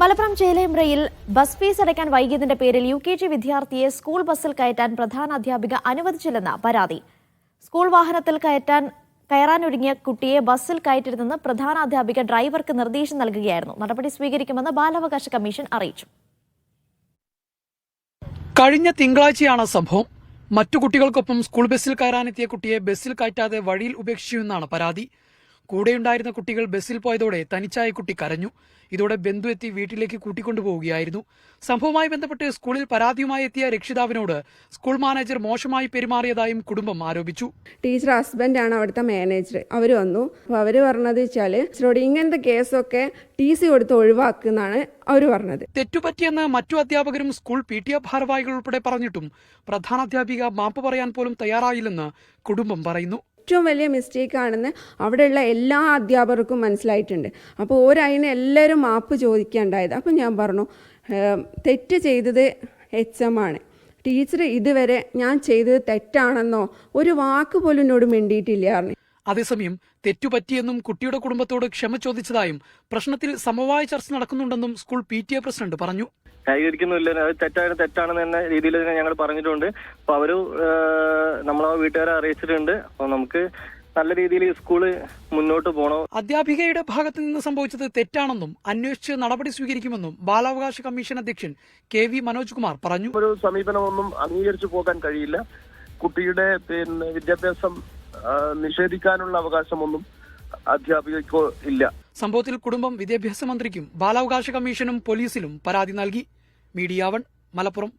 Malappuram ചേലേമ്പ്രയിൽ bus fees അടയ്ക്കാൻ വൈകിയതിന്റെ പേരിൽ യു കെ ജി വിദ്യാർത്ഥിയെ സ്കൂൾ ബസ്സിൽ കയറ്റാൻ പ്രധാന അധ്യാപിക അനുവദിച്ചില്ലെന്ന പരാതി. സ്കൂൾ വാഹനത്തിൽ കയറ്റാൻ കയറാനൊരുങ്ങിയ കുട്ടിയെ ബസ്സിൽ കയറ്റരുതെന്ന് പ്രധാന അധ്യാപിക ഡ്രൈവർക്ക് നിർദ്ദേശം നൽകുകയായിരുന്നു. നടപടി സ്വീകരിക്കുമെന്ന് ബാലാവകാശ കമ്മീഷൻ അറിയിച്ചു. കഴിഞ്ഞ തിങ്കളാഴ്ചയാണ് സംഭവം. മറ്റു കുട്ടികൾക്കൊപ്പം സ്കൂൾ ബസ്സിൽ കയറാനെത്തിയ കുട്ടിയെ ബസ്സിൽ കയറ്റാതെ വഴിയിൽ ഉപേക്ഷിച്ചു എന്നാണ് പരാതി. കൂടെയുണ്ടായിരുന്ന കുട്ടികൾ ബസ്സിൽ പോയതോടെ തനിച്ചായ കുട്ടി കരഞ്ഞു. ഇതോടെ ബന്ധു എത്തി വീട്ടിലേക്ക് കൂട്ടിക്കൊണ്ടുപോവുകയായിരുന്നു. സംഭവവുമായി ബന്ധപ്പെട്ട് സ്കൂളിൽ പരാതിയുമായി എത്തിയ രക്ഷിതാവിനോട് സ്കൂൾ മാനേജർ മോശമായി പെരുമാറിയതായും കുടുംബം ആരോപിച്ചു. ടീച്ചർ ഹസ്ബൻഡാണ് അവിടുത്തെ മാനേജർ. അവർ വന്നു. അപ്പോൾ അവർ പറഞ്ഞത് വെച്ചാൽ ടീച്ചറോട് ഇങ്ങനത്തെ കേസൊക്കെ ടി സി കൊടുത്ത് ഒഴിവാക്കുന്നാണ് അവർ പറഞ്ഞത്. തെറ്റുപറ്റിയെന്ന് മറ്റു അധ്യാപകരും സ്കൂൾ പി ടി എ ഭാരവാഹികൾ ഉൾപ്പെടെ പറഞ്ഞിട്ടും പ്രധാനാധ്യാപിക മാപ്പ് പറയാൻ പോലും തയ്യാറായില്ലെന്ന് കുടുംബം പറയുന്നു. ഏറ്റവും വലിയ മിസ്റ്റേക്കാണെന്ന് അവിടെയുള്ള എല്ലാ അധ്യാപകർക്കും മനസ്സിലായിട്ടുണ്ട്. അപ്പോൾ ഓരതിന് എല്ലാവരും മാപ്പ് ചോദിക്കാണ്ടായത്. അപ്പം ഞാൻ പറഞ്ഞു തെറ്റ് ചെയ്തത് എച്ച് എം ആണ്. ടീച്ചർ ഇതുവരെ ഞാൻ ചെയ്തത് തെറ്റാണെന്നോ ഒരു വാക്ക് പോലും എന്നോട് മിണ്ടിയിട്ടില്ല അതേസമയം തെറ്റുപറ്റിയെന്നും കുട്ടിയുടെ കുടുംബത്തോട് ക്ഷമ ചോദിച്ചതായും പ്രശ്നത്തിൽ സമവായ ചർച്ച നടക്കുന്നുണ്ടെന്നും സ്കൂൾ പി പ്രസിഡന്റ് പറഞ്ഞു. ന്യായീകരിക്കുന്നില്ല അത് തെറ്റാണ് തെറ്റാണെന്ന് തന്നെ രീതിയിൽ തന്നെ ഞങ്ങൾ പറഞ്ഞിട്ടുണ്ട്. അപ്പൊ അവർ നമ്മളെ വീട്ടുകാരെ അറിയിച്ചിട്ടുണ്ട്. അപ്പൊ നമുക്ക് നല്ല രീതിയിൽ ഈ സ്കൂൾ മുന്നോട്ട് പോകണം. അധ്യാപികയുടെ ഭാഗത്ത് നിന്ന് സംഭവിച്ചത് തെറ്റാണെന്നും അന്വേഷിച്ച് നടപടി സ്വീകരിക്കുമെന്നും ബാലാവകാശ കമ്മീഷൻ അധ്യക്ഷൻ കെ വി മനോജ് കുമാർ പറഞ്ഞു. ഒരു സമീപനമൊന്നും അംഗീകരിച്ചു പോകാൻ കഴിയില്ല. കുട്ടിയുടെ പിന്നെ വിദ്യാഭ്യാസം നിഷേധിക്കാനുള്ള അവകാശമൊന്നും അധ്യാപികയ്ക്കോ ഇല്ല. സംഭവത്തിൽ കുടുംബം വിദ്യാഭ്യാസ മന്ത്രിക്കും ബാലാവകാശ കമ്മീഷനും പോലീസിലും പരാതി നൽകി. Media One Malappuram.